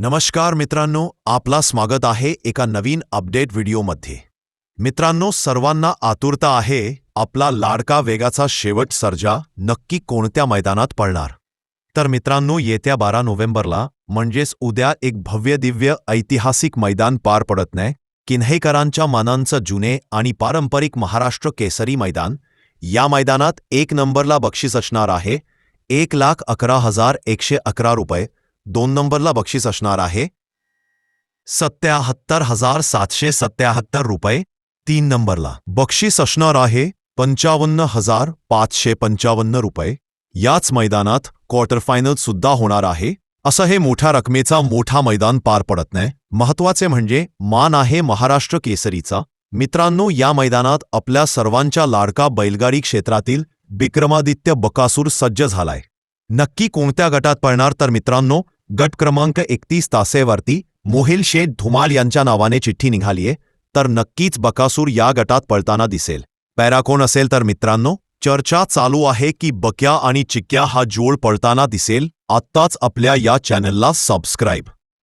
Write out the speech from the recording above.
नमस्कार मित्रांनो आपला स्वागत आहे एका नवीन अपडेट व्हिडिओमध्ये. मित्रांनो सर्वांना आतुरता आहे आपला लाडका वेगाचा शेवट सर्जा नक्की कोणत्या मैदानात पळणार तर मित्रांनो येत्या बारा नोव्हेंबरला म्हणजेच उद्या एक भव्य दिव्य ऐतिहासिक मैदान पार पडत नाही किन्हेकरांच्या मानांचं जुने आणि पारंपरिक महाराष्ट्र केसरी मैदान या मैदानात एक नंबरला बक्षीस असणार आहे एक लाख अकरा हजार एकशे अकरा रुपये दोन नंबरला बक्षीस असणार आहे. सत्याहत्तर हजार सातशे सत्याहत्तर रुपये तीन नंबरला. बक्षीस असणार आहे पंचावन्न हजार पाचशे पंचावन्न रुपये. याच मैदानात क्वार्टर फायनल सुद्धा होणार आहे. असं हे मोठ्या रकमेचा मोठा मैदान पार पडत नाही. महत्त्वाचे म्हणजे मान आहे महाराष्ट्र केसरीचा. मित्रांनो या मैदानात आपल्या सर्वांच्या लाडका बैलगाडी क्षेत्रातील विक्रमादित्य बकासूर सज्ज झालाय. नक्की कोणत्या गटात पळणार तर मित्रांनो गट क्रमांक एकतीस तासेवरती मोहिल शेठ धुमाल यांच्या नावाने चिठ्ठी निघालीये तर नक्कीच बकासूर या गटात पळताना दिसेल. पॅराकोन असेल तर मित्रांनो चर्चा चालू आहे की बक्या आणि चिक्क्या हा जोड पळताना दिसेल आत्ताच आपल्या या चॅनलला सबस्क्राईब.